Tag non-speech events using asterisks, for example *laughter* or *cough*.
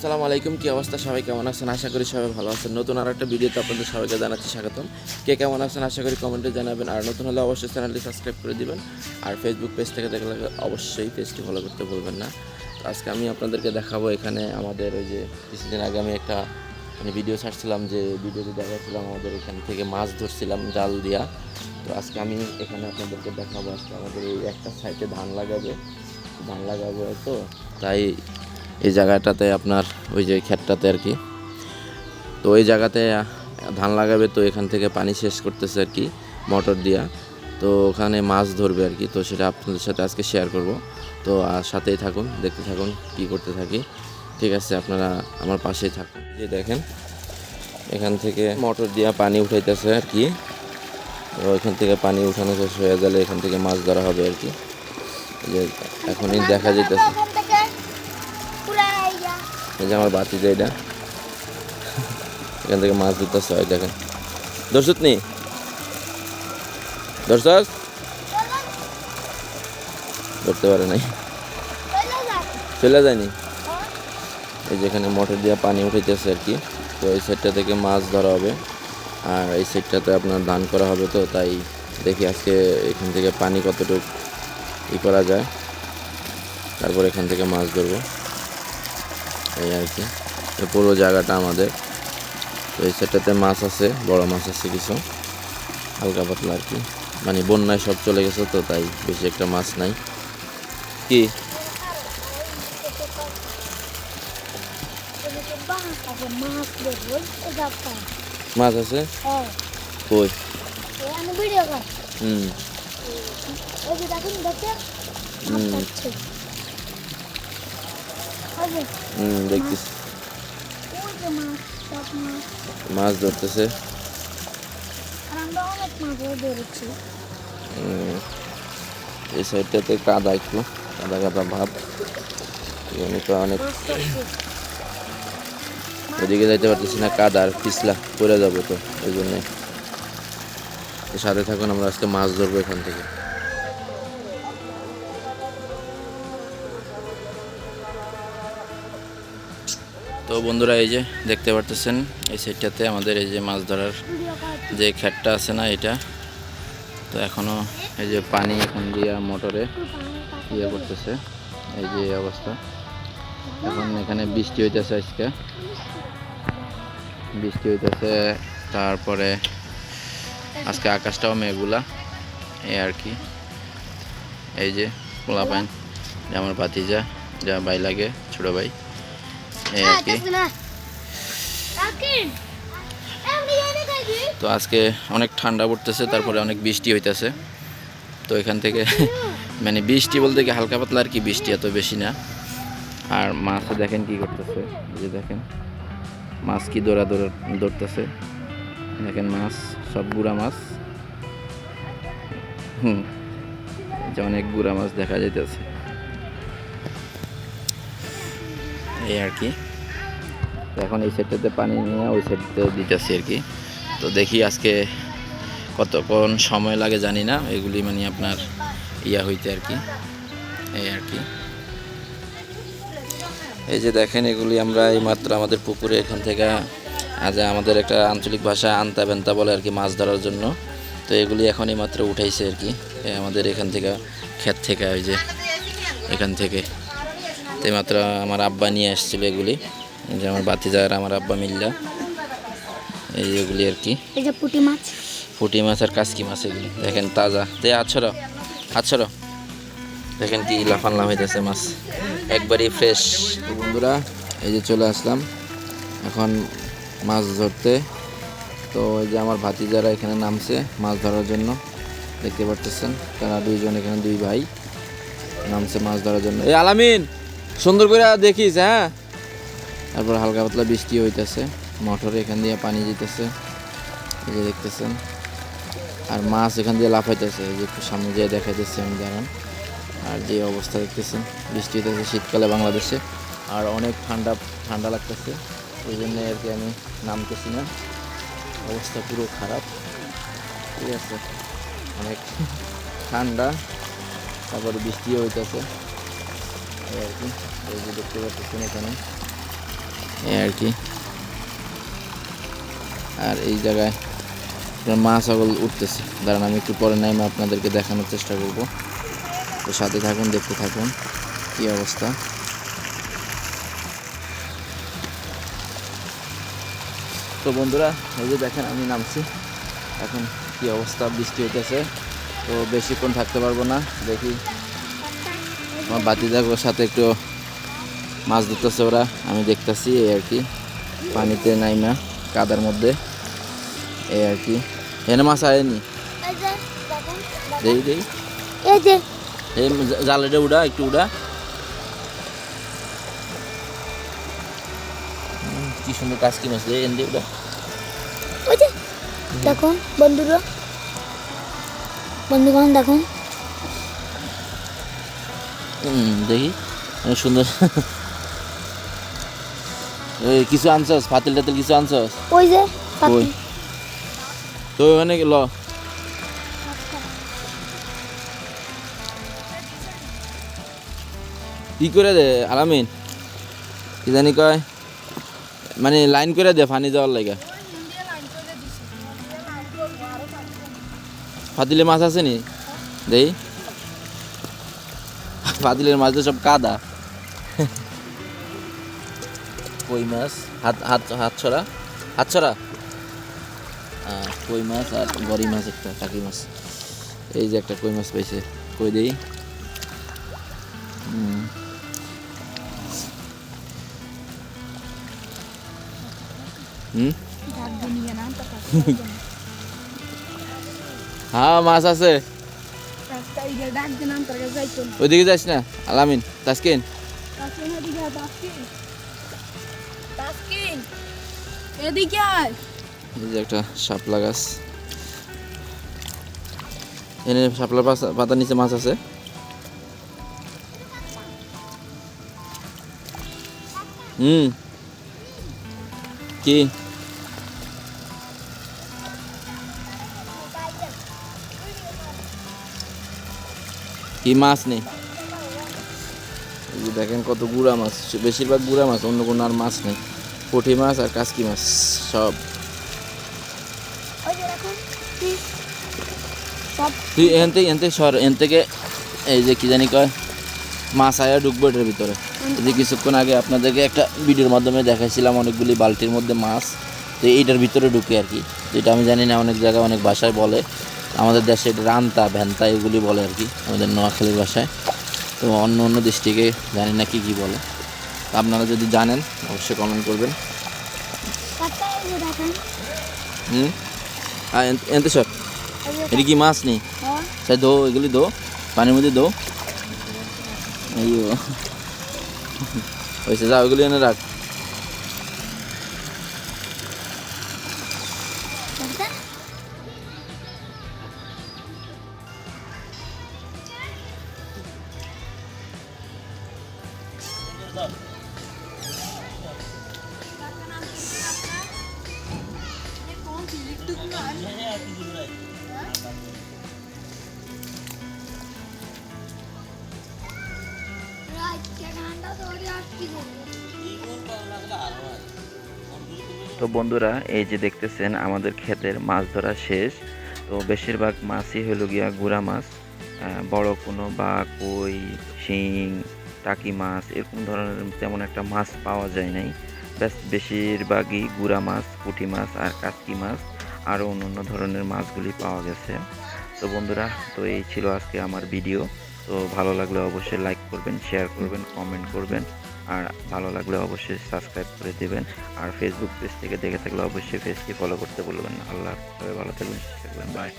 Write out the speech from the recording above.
আসসালামু আলাইকুম, কি অবস্থা? সবাই কেমন আছেন? আশা করি সবাই ভালো আছেন। নতুন আর একটা ভিডিওতে আপনাদের সবাইকে জানাচ্ছি স্বাগতম। কে কেমন আছেন, আশা করি কমেন্টে জানাবেন। আর নতুন হলে অবশ্যই চ্যানেলটি সাবস্ক্রাইব করে দিবেন। আর ফেসবুক পেজ থেকে দেখলে অবশ্যই পেজটি ফলো করতে ভুলবেন না। তো আজকে আমি আপনাদেরকে দেখাবো এখানে আমাদের ওই যে কিছুদিন আগে আমি একটা মানে ভিডিও ছাড়ছিলাম যে ভিডিওতে দেখাচ্ছিলাম আমাদের এখান থেকে মাছ ধরছিলাম জাল দিয়া। তো আজকে আমি এখানে আপনাদেরকে দেখাবো আজকে আমাদের এই একটা সাইডে ধান লাগাবে। ধান লাগাবো তো তাই এই জায়গাটাতে আপনার ওই যে ক্ষেতটাতে আর কি। তো ওই জায়গাতে ধান লাগাবে, তো এখান থেকে পানি শেষ করতেছে আর কি, মোটর দিয়া। তো ওখানে মাছ ধরবে আর কি, তো সেটা আপনাদের সাথে আজকে শেয়ার করব। তো আর সাথেই থাকুন, দেখতে থাকুন কি করতে থাকি। ঠিক আছে, আপনারা আমার পাশেই থাকুন। যে দেখেন, এখান থেকে মোটর দিয়া পানি উঠাইতেছে আর কি। তো এখান থেকে পানি উঠানো শেষ হয়ে গেলে এখান থেকে মাছ ধরা হবে আর কি। যে এখনই দেখা যেতেছে এই যে আমার বাতি এটা। এখান থেকে মাছ ধরতেছে হয় দেখেন। দর্শক নি? দর্শক ধরতে পারে নাই। চলে যায়নি? এই যেখানে মোটর দিয়ে পানি উঠাইতেছে আর কি। তো এই সাইডটা থেকে মাছ ধরা হবে। আর এই সাইডটাতে আপনার ধান করা হবে তো, তাই দেখি আজকে এখান থেকে পানি কতটুকু ই করা যায়। তারপর এখান থেকে মাছ ধরবো। এই আর কি। পুরো জায়গাটা আমাদের। তো এই সাইডটাতে মাছ আছে বড় মাছ আছে কিছু। হালকা পাতলা আর কি। মানে বন্যায় সব চলে গেছে তো তাই বেশি একটা মাছ নাই। কি? মাছ আছে? কই? হুম। হুম। হুম দেখতেছি মাছ ধরতেছে এই সাইডটাতে কাদা একটু কাদা কাদা ভাব এখানে তো অনেক ওদিকে যাইতে পারতেছি না কাদা আর পিছলা পড়ে যাব তো ওই জন্যে সাথে থাকুন আমরা আজকে মাছ ধরবো এখান থেকে তো বন্ধুরা এই যে দেখতে পারতেছেন, এই সাইডটাতে আমাদের এই যে মাছ ধরার যে খ্যাটটা আছে না এটা, তো এখনও এই যে পানি এখন দিয়া মোটরে ইয়ে করতেছে, এই যে অবস্থা। এখন এখানে বৃষ্টি হইতেছে আজকে। বৃষ্টি হইতেছে, তারপরে আজকে আকাশটাও মেঘগুলা এই আর কি। এই যে পোলা পাইন যে আমার ভাতিজা, যা ভাই লাগে, ছোট ভাই। এই আর কি? কাকিন এমনি এনে খাইবি তো আজকে অনেক ঠান্ডা পড়তেছে তারপরে অনেক বৃষ্টি হইতেছে। তো এখান থেকে *laughs* মানে বৃষ্টি বলতে কি হালকা পাতলা আর কি বৃষ্টি এত বেশি না। আর মাছ দেখেন কি করতেছে যে দেখেন। মাছ কি দৌড়া দৌড়া দৌড়তেছে। দেখেন মাছ সব গুড়া মাছ। হুম যে অনেক গুড়া মাছ দেখা যাইতেছে। এই আর কি। এখন এই সাইডটাতে পানি নিয়ে ওই সাইডতে দিতেছি আর কি। তো দেখি আজকে কতক্ষণ সময় লাগে জানি না, এগুলি মানে আপনার ইয়া হইতে আর কি, এই আর কি। এই যে দেখেন এগুলি আমরা এই মাত্র আমাদের পুকুরে এখান থেকে আজ আমাদের একটা আঞ্চলিক ভাষা আন্তা বেন্তা বলে আর কি মাছ ধরার জন্য, তো এগুলি এখন এই মাত্র উঠাইছে আর কি আমাদের এখান থেকে, ক্ষেত থেকে, ওই যে এখান থেকে। তো মাত্র আমার আব্বা নিয়ে আসছিল এগুলি। যে আমার বাতিজা আর আমার আব্বা মিল্লা। এই এগুলি আর কি। এই যে পুঁটি মাছ। পুঁটি মাছ আর কাসকি মাছ এগুলি। দেখেন তাজা। তে আছর আছর দেখেন কি লাফান লাফ হইতেছে মাছ। একবারই ফ্রেশ বন্ধুরা এই যে চলে আসলাম। এখন মাছ ধরতে। তো এই যে আমার ভাতিজারা এখানে নামছে মাছ ধরার জন্য দেখতে পারতেছেন। তারা দুইজন এখানে দুই ভাই নামছে মাছ ধরার জন্য। এই আলামিন! সুন্দর করে দেখিস হ্যাঁ? তারপর হালকা পাতলা বৃষ্টি হইতেছে, মোটরে এখান দিয়ে পানি যেতেছে এই যে দেখতেছেন। আর মাছ এখান দিয়ে লাফাইতেছে, এই যে একটু সামনে যেয়ে দেখাইতেছে আমি, দাঁড়ান। আর যে অবস্থা দেখতেছেন, বৃষ্টি হইতেছে শীতকালে বাংলাদেশে, আর অনেক ঠান্ডা ঠান্ডা লাগতেছে। ওই জন্য আর কি আমি নামতেছি না। অবস্থা পুরো খারাপ। ঠিক আছে। অনেক ঠান্ডা, তারপরে বৃষ্টিও হইতেছে। এই আর কি এই আর এই জায়গায় মাছ আগল উঠতেছে। দাঁড়ান, আমি একটু পরে নাইমে আপনাদেরকে দেখানোর চেষ্টা করব। তো সাথে থাকুন, দেখতে থাকুন কি অবস্থা। তো বন্ধুরা, এই যে দেখেন, আমি নামছি। এখন কি অবস্থা? বৃষ্টি হইতেছে। তো বেশিক্ষণ থাকতে পারব না। দেখি আমার বাতিদার সাথে একটু মাছ ধরতেছে ওরা আমি দেখতেছি এই আর কি। পানিতে নাইমা কাদার মধ্যে এই আর কি। এনে মাছ আয়নি? এই জালেটা উড়া একটু উড়া। কি সুন্দর কাজ কি মাছ দেয় এনে উড়া দেখুন বন্ধুরা। বন্ধুগণ দেখুন। দেখি। সুন্দর। কিছু আনছস? ফাতিল টাতিল কিছু আনছস? ওই যে পাখি তো ওখানে ল। কি করে দে আলামিন? কি জানি কয়। মানে লাইন করে দে পানি যাওয়ার লাগে। ফাতিলে মাছ আছে নি? দেই। ফাতিলের মাছ তো সব কাদা। কই মাছ? হাত হাত হাত ছড়া। হাত ছড়া। কই মাছ আর গরি মাছ একটা টাকি মাছ। এই যে একটা কই মাছ পাইছে কই দেই? হুম। হুম হ্যাঁ মাছ আছে। ওইদিকে যাস না, আলামিন, তাসকিন। একটা শাপলা গাছ। এনে শাপলা পাতার নিচে মাছ আছে। হুম। কি? কি মাছ নেই? দেখেন কত গুড়া মাছ, বেশিরভাগ গুড়া মাছ, অন্য কোনো আর মাছ নেই। পুঁটি মাছ আর কাসকি মাছ, সব। তুই এখান থেকে এখান থেকে সর, এখান থেকে এই যে কি জানি কয়, মাছ আয়া ঢুকবো এটার ভিতরে। এই যে কিছুক্ষণ আগে আপনাদেরকে একটা ভিডিওর মাধ্যমে দেখাইছিলাম অনেকগুলি বালতির মধ্যে মাছ, তো এইটার ভিতরে ঢুকে আর কি। এটা আমি জানি না, অনেক জায়গায় অনেক ভাষায় বলে। আমাদের দেশে রান্তা ভ্যান্তা এগুলি বলে আর কি, আমাদের নোয়াখালীর ভাষায়। তো অন্য অন্য ডিস্ট্রিক্টে জানি না কি কি বলে। আপনারা যদি জানেন, অবশ্যই কমেন্ট করবেন। এই হুম আর এনতে সর। এটা কি মাছ নেই হ্যাঁ স্যার দো, এগুলি দো, পানির মধ্যে দো। হয়েছে যা ওইগুলি এনে রাখ। তো বন্ধুরা, এই যে দেখতেছেন, আমাদের ক্ষেতের মাছ ধরা শেষ। তো বেশিরভাগ মাছই হলো গিয়া গুড়া মাছ বড় কোনো বা কই, শিং, টাকি মাছ, এরকম ধরনের তেমন একটা মাছ পাওয়া যায় নাই। ব্যাস, বেশিরভাগই গুড়া মাছ, পুঁটি মাছ আর কাতকি মাছ। আরও অন্য অন্য ধরনের মাছগুলি পাওয়া গেছে। তো বন্ধুরা, তো এই ছিল আজকে আমার ভিডিও। তো ভালো লাগলে অবশ্যই লাইক করবেন শেয়ার করবেন কমেন্ট করবেন, আর ভালো লাগলে অবশ্যই সাবস্ক্রাইব করে দেবেন। আর ফেসবুক পেজ থেকে দেখে থাকলে অবশ্যই পেজটি ফলো করতে বলবেন আল্লাহ ভালো থাকবেন থাকবেন বাই